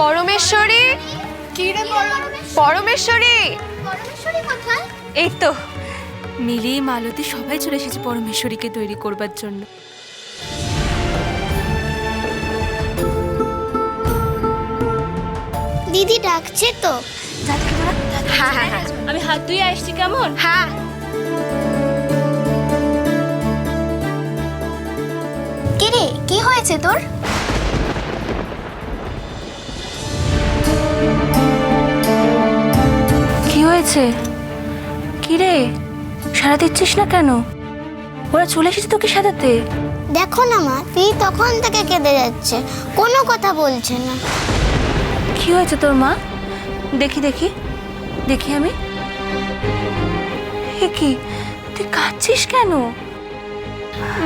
পরমেশ্বরী? কি রে পরমেশ্বরী? এই তো। মিলি মালতী সবাই চলে এসেছে পরমেশ্বরীকে তৈরি করবার জন্য। দিদি ডাকছে তো। হ্যাঁ হ্যাঁ হ্যাঁ। আমি হাত ধুয়ে আসছি কেমন? হ্যাঁ। কি রে কি হয়েছে তোর? হয়েছে? কি রে সারা দিচ্ছিস না কেন? ওরা চলে এসেছে তোকে সাজাতে? দেখো না মা তুই তখন থেকে কেঁদে যাচ্ছে কোনো কথা বলছে না। কি হয়েছে তোর মা? দেখি দেখি দেখি আমি। এ কি তুই কাঁদছিস কেন?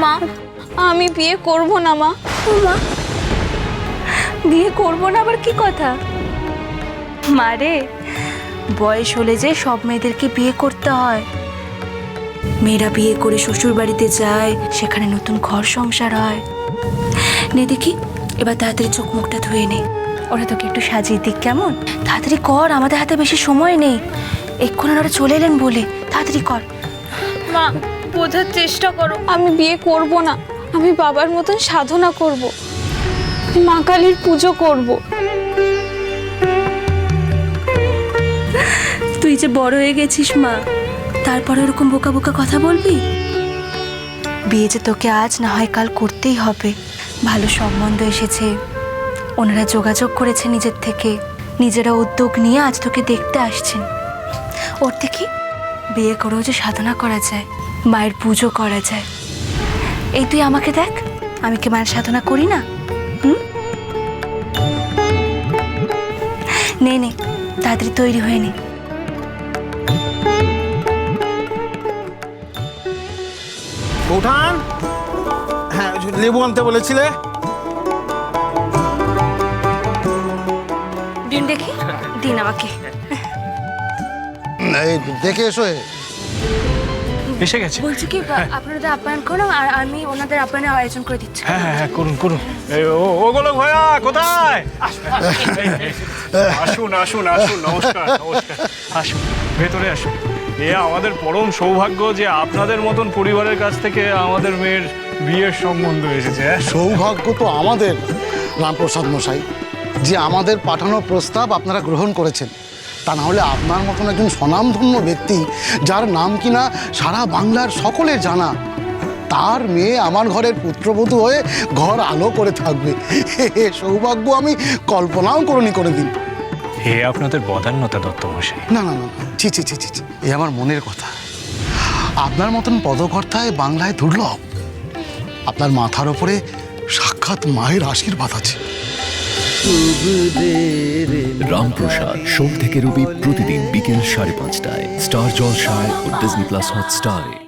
মা আমি বিয়ে করব না মা। ও মা বিয়ে করব না আবার কি কথা? মারে বয়স হলে যে সব মেয়েদেরকে বিয়ে করতে হয়। মেয়েরা বিয়ে করে শ্বশুর বাড়িতে যায়, সেখানে নতুন ঘর সংসার হয়। নে দেখি, এবার তাড়াতাড়ি চোখ মুখটা ধুয়ে নে। ওরা তোকে একটু সাজিয়ে দিক কেমন? তাড়াতাড়ি কর, আমাদের হাতে বেশি সময় নেই। এক্ষুনি ওরা চলে এলেন বলে। তাড়াতাড়ি কর। মা, বোঝার চেষ্টা করো, আমি বিয়ে করব না। আমি বাবার মতন সাধনা করব। মা কালীর পুজো করব। তুই যে বড় হয়ে গেছিস, মা, তারপরে ওরকম বোকা বোকা কথা বলবি? বিয়ে যে তোকে আজ না হয় কাল করতেই হবে। ভালো সম্বন্ধ এসেছে। ওনারা যোগাযোগ করেছে নিজের থেকে। নিজেরা উদ্যোগ নিয়ে আজ তোকে দেখতে আসছেন। ওর থেকে বিয়ে করেও যে সাধনা করা যায়, মায়ের পুজো করা যায়। এই তুই আমাকে দেখ, আমি কি মায়ের সাধনা করি না? নে নে, তাড়াতাড়ি তৈরি হয়ে নে। বৌঠান হ্যাঁ লেবু আনতে বলেছিলে। দিন দেখি দিন আমাকে। এই দেখে এসো এ। এসে গেছে। বলছি কি আপনাদের আপ্যায়ন করুন আর আমি ওনাদের আপ্যায়নের আয়োজন করে দিচ্ছি। হ্যাঁ হ্যাঁ হ্যাঁ করুন করুন। এই, ও ও গোলক ভাইয়া কোথায়? আসুন আসুন আসুন নমস্কার নমস্কার। আসুন ভেতরে আসুন। এ আমাদের পরম সৌভাগ্য যে আপনাদের মতন পরিবারের কাছ থেকে আমাদের মেয়ের বিয়ের সম্বন্ধ এসেছে হ্যাঁ? সৌভাগ্য তো আমাদের রামপ্রসাদ মশাই যে আমাদের পাঠানো প্রস্তাব আপনারা গ্রহণ করেছেন। তা না হলে আপনার মতন একজন স্বনামধন্য ব্যক্তি যার নাম কিনা সারা বাংলার সকলের জানা তার মেয়ে আমার ঘরের পুত্রবধূ হয়ে ঘর আলো করে থাকবে। সৌভাগ্য আমি কল্পনাও করিনি করে দিন হে আপনাদের বদান্যতা দত্ত মশাই। না না না। ছি ছি ছি ছি। এ আমার মনের কথা। আপনার মতন পদকর্তায় বাংলায় দুর্লভ। আপনার মাথার ওপরে সাক্ষাৎ মায়ের আশীর্বাদ আছে। রামপ্রসাদ, সোম থেকে রবি প্রতিদিন বিকেল সাড়ে পাঁচটায়। স্টার জলসায় ও ডিজনি প্লাস হটস্টারে।